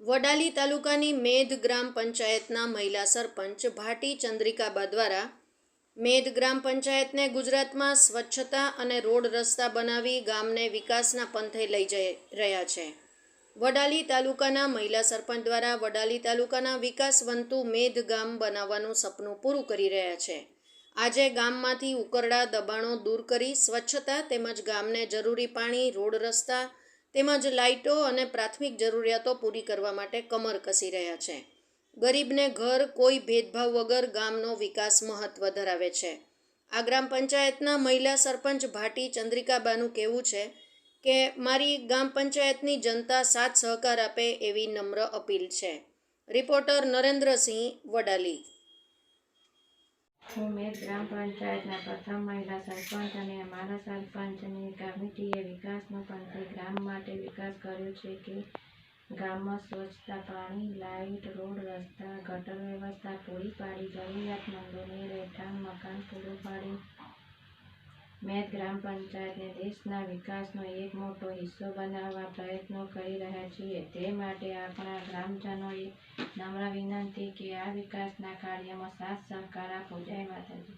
વડાલી તાલુકાની મેધ ગ્રામ પંચાયતના મહિલા સરપંચ ભાટી ચંદ્રિકાબા દ્વારા મેધ ગ્રામ પંચાયતને ગુજરાતમાં સ્વચ્છતા અને રોડ રસ્તા બનાવી ગામને વિકાસના પંથે લઈ જઈ રહ્યા છે. વડાલી તાલુકાના મહિલા સરપંચ દ્વારા વડાલી તાલુકાના વિકાસવંતુ મેધ ગામ બનાવવાનું સપનું પૂરું કરી રહ્યા છે. આજે ગામમાંથી ઉકરડા દબાણો દૂર કરી સ્વચ્છતા તેમજ ગામને જરૂરી પાણી, રોડ રસ્તા તેમજ લાઇટો અને પ્રાથમિક જરૂરિયાતો પૂરી કરવા માટે કમર કસી રહ્યા છે. ગરીબને ઘર કોઈ ભેદભાવ વગર ગામનો વિકાસ મહત્વ ધરાવે છે. આ ગ્રામ પંચાયતના મહિલા સરપંચ ભાટી ચંદ્રિકાબાનું કહેવું છે કે, મારી ગામ પંચાયતની જનતા સાથ સહકાર આપે એવી નમ્ર અપીલ છે. રિપોર્ટર નરેન્દ્રસિંહ વડાલી. હું મેં ગ્રામ પંચાયતના પ્રથમ મહિલા સરપંચ અને અમારા સરપંચની કમિટીએ વિકાસનો પંથે ગામ માટે વિકાસ કર્યો છે કે ગામમાં સ્વચ્છતા, પાણી, લાઇટ, રોડ રસ્તા, ગટર વ્યવસ્થા, પૂરી પાડી, જરૂરિયાતમંદોને રહેઠાણ, મકાન પૂરું પાડી. મેં ગ્રામ પંચાયતને દેશના વિકાસનો એક મોટો હિસ્સો બનાવવા પ્રયત્નો કરી રહ્યા છીએ. તે માટે આપણા ગ્રામજનોએ નમ્ર વિનંતી કે આ વિકાસના કાર્યમાં સાથ સહકાર આપો. જય માતાજી.